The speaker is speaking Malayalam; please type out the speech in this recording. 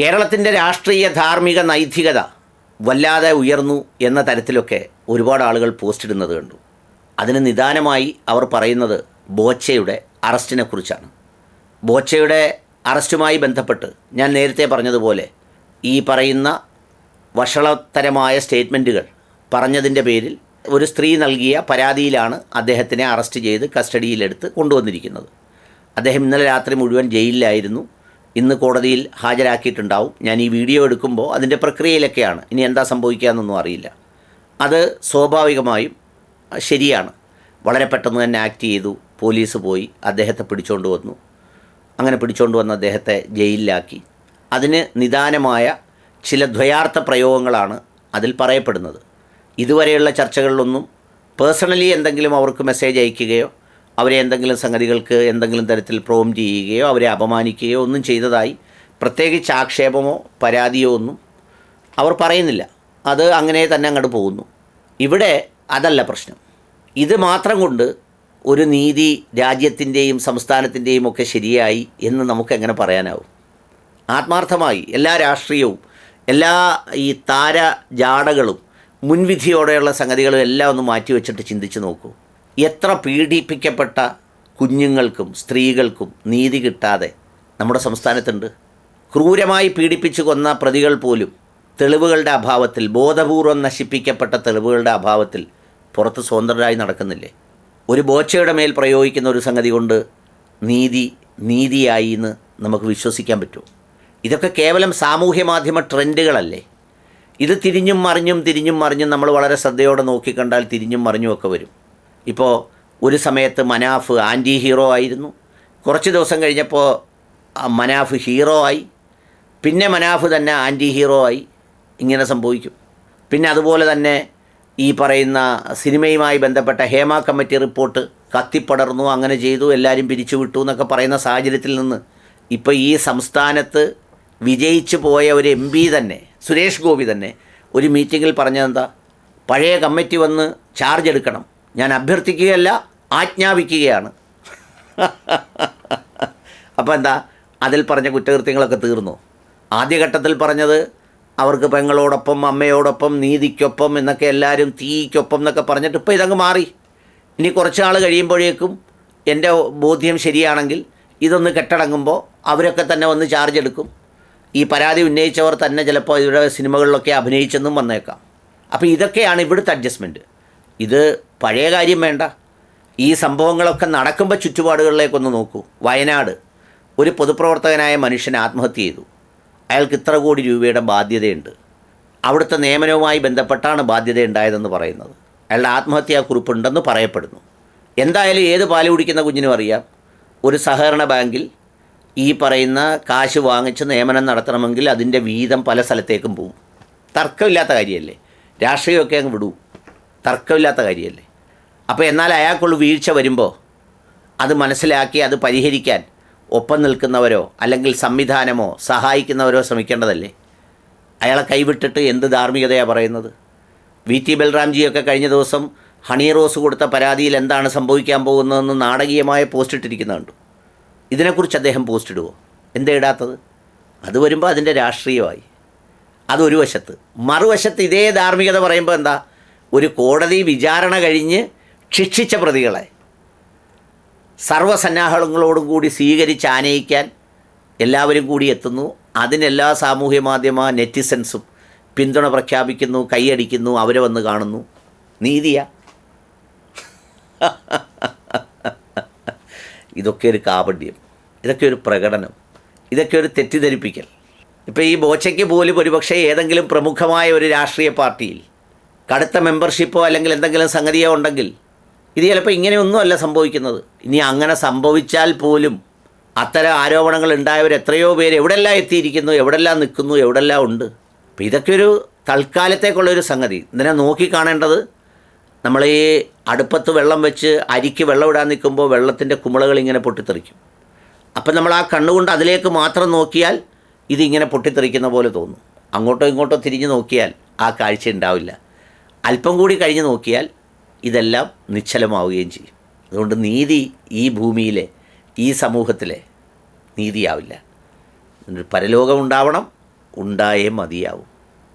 കേരളത്തിന്റെ രാഷ്ട്രീയ ധാർമ്മിക നൈതികത വല്ലാതെ ഉയർന്നു എന്ന തരത്തിലൊക്കെ ഒരുപാട് ആളുകൾ പോസ്റ്റ് ഇടുന്നത് കണ്ടു. അതിന് നിദാനമായി അവർ പറയുന്നത് ബോച്ചയുടെ അറസ്റ്റിനെ കുറിച്ചാണ്. ബോച്ചയുടെ അറസ്റ്റുമായി ബന്ധപ്പെട്ട് ഞാൻ നേരത്തെ പറഞ്ഞതുപോലെ ഈ പറയുന്ന വഷളത്തരമായ സ്റ്റേറ്റ്മെന്റുകൾ പറഞ്ഞതിന്റെ പേരിൽ ഒരു സ്ത്രീ നൽകിയ പരാതിയിലാണ് അദ്ദേഹത്തിനെ അറസ്റ്റ് ചെയ്ത് കസ്റ്റഡിയിലെടുത്ത് കൊണ്ടുവന്നിരിക്കുന്നത്. അദ്ദേഹം ഇന്നലെ രാത്രി മുഴുവൻ ജയിലിലായിരുന്നു. ഇന്ന് കോടതിയിൽ ഹാജരാക്കിയിട്ടുണ്ടാവും. ഞാൻ ഈ വീഡിയോ എടുക്കുമ്പോൾ അതിന്റെ പ്രക്രിയയിലൊക്കെയാണ്. ഇനി എന്താ സംഭവിക്കുക എന്നൊന്നും അറിയില്ല. അത് സ്വാഭാവികമായും ശരിയാണ്. വളരെ പെട്ടെന്ന് തന്നെ ആക്ട് ചെയ്തു. പോലീസ് പോയി. അദ്ദേഹത്തെ പിടിച്ചുകൊണ്ട് വന്നു. അങ്ങനെ പിടിച്ചുകൊണ്ട് വന്ന് അദ്ദേഹത്തെ ജയിലിലാക്കി. അതിന് നിദാനമായ ചില ദ്വയാർത്ഥ പ്രയോഗങ്ങളാണ് അതിൽ പറയപ്പെടുന്നത്. ഇതുവരെയുള്ള ചർച്ചകളിലൊന്നും പേഴ്സണലി എന്തെങ്കിലും അവർക്ക് മെസ്സേജ് അയക്കുകയോ അവരെ എന്തെങ്കിലും സംഗതികൾക്ക് എന്തെങ്കിലും തരത്തിൽ പ്രോം ചെയ്യുകയോ അവരെ അപമാനിക്കുകയോ ഒന്നും ചെയ്തതായി പ്രത്യേകിച്ച് ആക്ഷേപമോ പരാതിയോ ഒന്നും അവർ പറയുന്നില്ല. അത് അങ്ങനെ തന്നെ അങ്ങോട്ട് പോകുന്നു. ഇവിടെ അതല്ല പ്രശ്നം. ഇത് മാത്രം കൊണ്ട് ഒരു നീതി രാജ്യത്തിന്റെയും സംസ്ഥാനത്തിന്റെയും ഒക്കെ ശരിയായി എന്ന് നമുക്ക് എങ്ങനെ പറയാനാവും? ആത്മാർത്ഥമായി എല്ലാ രാഷ്ട്രീയവും എല്ലാ ഈ താര ജാടകളും മുൻവിധിയോടെയുള്ള സംഗതികളും എല്ലാം ഒന്ന് മാറ്റിവെച്ചിട്ട് ചിന്തിച്ച് നോക്കൂ. എത്ര പീഡിപ്പിക്കപ്പെട്ട കുഞ്ഞുങ്ങൾക്കും സ്ത്രീകൾക്കും നീതി കിട്ടാതെ നമ്മുടെ സംസ്ഥാനത്തുണ്ട്. ക്രൂരമായി പീഡിപ്പിച്ചു കൊന്ന പ്രതികൾ പോലും തെളിവുകളുടെ അഭാവത്തിൽ ബോധപൂർവം നശിപ്പിക്കപ്പെട്ട തെളിവുകളുടെ അഭാവത്തിൽ പുറത്ത് സ്വതന്ത്രരായി നടക്കുന്നില്ലേ? ഒരു ബോച്ചയുടെ മേൽ പ്രയോഗിക്കുന്ന ഒരു സംഗതി കൊണ്ട് നീതി നീതിയായി എന്ന് നമുക്ക് വിശ്വസിക്കാൻ പറ്റുമോ? ഇതൊക്കെ കേവലം സാമൂഹ്യ മാധ്യമ ട്രെൻഡുകളല്ലേ? ഇത് തിരിഞ്ഞും മറിഞ്ഞും തിരിഞ്ഞും മറിഞ്ഞും നമ്മൾ വളരെ ശ്രദ്ധയോടെ നോക്കിക്കണ്ടാൽ തിരിഞ്ഞും മറിഞ്ഞും ഒക്കെ വരും. ഇപ്പോൾ ഒരു സമയത്ത് മനാഫ് ആന്റി ഹീറോ ആയിരുന്നു. കുറച്ച് ദിവസം കഴിഞ്ഞപ്പോൾ മനാഫ് ഹീറോ ആയി. പിന്നെ മനാഫ് തന്നെ ആന്റി ഹീറോ ആയി. ഇങ്ങനെ സംഭവിക്കും. പിന്നെ അതുപോലെ തന്നെ ഈ പറയുന്ന സിനിമയുമായി ബന്ധപ്പെട്ട ഹേമ കമ്മിറ്റി റിപ്പോർട്ട് കത്തിപ്പടർന്നു അങ്ങനെ ചെയ്തു എല്ലാവരും പിരിച്ചുവിട്ടു എന്നൊക്കെ പറയുന്ന സാഹചര്യത്തിൽ നിന്ന് ഇപ്പോൾ ഈ സംസ്ഥാനത്ത് വിജയിച്ചു പോയ ഒരു എം പി തന്നെ സുരേഷ് ഗോപി തന്നെ ഒരു മീറ്റിങ്ങിൽ പറഞ്ഞതെന്താ? പഴയ കമ്മിറ്റി വന്ന് ചാർജ് എടുക്കണം. ഞാൻ അഭ്യർത്ഥിക്കുകയല്ല ആജ്ഞാപിക്കുകയാണ്. അപ്പോൾ എന്താ? അതിൽ പറഞ്ഞ കുറ്റകൃത്യങ്ങളൊക്കെ തീർന്നു. ആദ്യഘട്ടത്തിൽ പറഞ്ഞത് അവർക്ക് പെങ്ങളോടൊപ്പം അമ്മയോടൊപ്പം നീതിക്കൊപ്പം എന്നൊക്കെ എല്ലാവരും തീക്കൊപ്പം എന്നൊക്കെ പറഞ്ഞിട്ട് ഇപ്പോൾ ഇതങ്ങ് മാറി. ഇനി കുറച്ച് നാൾ കഴിയുമ്പോഴേക്കും എന്റെ ബോധ്യം ശരിയാണെങ്കിൽ ഇതൊന്ന് കെട്ടടങ്ങുമ്പോൾ അവരൊക്കെ തന്നെ വന്ന് ചാർജ് എടുക്കും. ഈ പരാതി ഉന്നയിച്ചവർ തന്നെ ചിലപ്പോൾ ഇവരുടെ സിനിമകളിലൊക്കെ അഭിനയിച്ചെന്നും വന്നേക്കാം. അപ്പോൾ ഇതൊക്കെയാണ് ഇവിടുത്തെ അഡ്ജസ്റ്റ്മെന്റ് ഇത് പഴയ കാര്യം വേണ്ട. ഈ സംഭവങ്ങളൊക്കെ നടക്കുമ്പോൾ ചുറ്റുപാടുകളിലേക്കൊന്ന് നോക്കൂ. വയനാട്. ഒരു പൊതുപ്രവർത്തകനായ മനുഷ്യൻ ആത്മഹത്യ ചെയ്തു. അയാൾക്ക് ഇത്ര കോടി രൂപയുടെ ബാധ്യതയുണ്ട്. അവിടുത്തെ നിയമനവുമായി ബന്ധപ്പെട്ടാണ് ബാധ്യത ഉണ്ടായതെന്ന് പറയുന്നത്. അയാളുടെ ആത്മഹത്യാ കുറിപ്പുണ്ടെന്ന് പറയപ്പെടുന്നു. എന്തായാലും ഏത് പാൽ കുടിക്കുന്ന കുഞ്ഞിനും അറിയാം. ഒരു സഹകരണ ബാങ്കിൽ ഈ പറയുന്ന കാശ് വാങ്ങിച്ച് നിയമനം നടത്തണമെങ്കിൽ അതിന്റെ വീതം പല സ്ഥലത്തേക്കും പോവും തർക്കമില്ലാത്ത കാര്യമല്ലേ? രാഷ്ട്രീയമൊക്കെ അങ്ങ് വിടൂ. തർക്കമില്ലാത്ത കാര്യമല്ലേ? അപ്പോൾ എന്നാൽ അയാൾക്കുള്ള വീഴ്ച വരുമ്പോൾ അത് മനസ്സിലാക്കി അത് പരിഹരിക്കാൻ ഒപ്പം നിൽക്കുന്നവരോ അല്ലെങ്കിൽ സംവിധാനമോ സഹായിക്കുന്നവരോ ശ്രമിക്കേണ്ടതല്ലേ? അയാളെ കൈവിട്ടിട്ട് എന്ത് ധാർമ്മികതയാണ് പറയുന്നത്? വി ടി ബൽറാംജിയൊക്കെ കഴിഞ്ഞ ദിവസം ഹണി റോസ് കൊടുത്ത പരാതിയിൽ എന്താണ് സംഭവിക്കാൻ പോകുന്നതെന്ന് നാടകീയമായ പോസ്റ്റ് ഇട്ടിരിക്കുന്നുണ്ട്. ഇതിനെക്കുറിച്ച് അദ്ദേഹം പോസ്റ്റ് ഇടുമോ എന്താ ഇടാത്തത്? അത് വരുമ്പോൾ അതിന്റെ രാഷ്ട്രീയമായി. അതൊരു വശത്ത്. മറുവശത്ത് ഇതേ ധാർമ്മികത പറയുമ്പോൾ എന്താ? ഒരു കോടതി വിചാരണ കഴിഞ്ഞ് ശിക്ഷിച്ച പ്രതികളെ സർവസന്നാഹങ്ങളോടും കൂടി സ്വീകരിച്ച് ആനയിക്കാൻ എല്ലാവരും കൂടി എത്തുന്നു. അതിനെല്ലാ സാമൂഹ്യ മാധ്യമ നെറ്റിസൻസും പിന്തുണ പ്രഖ്യാപിക്കുന്നു കൈയടിക്കുന്നു അവരെ വന്ന് കാണുന്നു. നീതിയ. ഇതൊക്കെ ഒരു കാപഡ്യം ഇതൊക്കെ ഒരു പ്രകടനം. ഇതൊക്കെ ഒരു തെറ്റിദ്ധരിപ്പിക്കൽ. ഇപ്പോൾ ഈ ബോച്ചയ്ക്ക് പോലും ഒരുപക്ഷെ ഏതെങ്കിലും പ്രമുഖമായ ഒരു രാഷ്ട്രീയ പാർട്ടിയിൽ കടുത്ത മെമ്പർഷിപ്പോ അല്ലെങ്കിൽ എന്തെങ്കിലും സംഗതിയോ ഉണ്ടെങ്കിൽ ഇത് ചിലപ്പോൾ ഇങ്ങനെയൊന്നുമല്ല സംഭവിക്കുന്നത്. ഇനി അങ്ങനെ സംഭവിച്ചാൽ പോലും അത്തരം ആരോപണങ്ങൾ ഉണ്ടായവർ എത്രയോ പേര് എവിടെല്ലാം എത്തിയിരിക്കുന്നു എവിടെല്ലാം നിൽക്കുന്നു എവിടെല്ലാം ഉണ്ട്. അപ്പോൾ ഇതൊക്കെ ഒരു തൽക്കാലത്തേക്കുള്ളൊരു സംഗതി. ഇതിനെ നോക്കിക്കാണേണ്ടത് നമ്മൾ ഈ അടുപ്പത്ത് വെള്ളം വെച്ച് അരിക്ക് വെള്ളം ഇടാൻ നിൽക്കുമ്പോൾ വെള്ളത്തിന്റെ കുമിളകൾ ഇങ്ങനെ പൊട്ടിത്തെറിക്കും. അപ്പം നമ്മൾ ആ കണ്ണുകൊണ്ട് അതിലേക്ക് മാത്രം നോക്കിയാൽ ഇതിങ്ങനെ പൊട്ടിത്തെറിക്കുന്ന പോലെ തോന്നും. അങ്ങോട്ടോ ഇങ്ങോട്ടോ തിരിഞ്ഞ് നോക്കിയാൽ ആ കാഴ്ച ഉണ്ടാവില്ല. അല്പം കൂടി കഴിഞ്ഞ് നോക്കിയാൽ ഇതെല്ലാം നിശ്ചലമാവുകയും ചെയ്യും. അതുകൊണ്ട് നീതി ഈ ഭൂമിയിലെ ഈ സമൂഹത്തിലെ നീതിയാവില്ല. പരലോകം ഉണ്ടാവണം ഉണ്ടായേ മതിയാവും.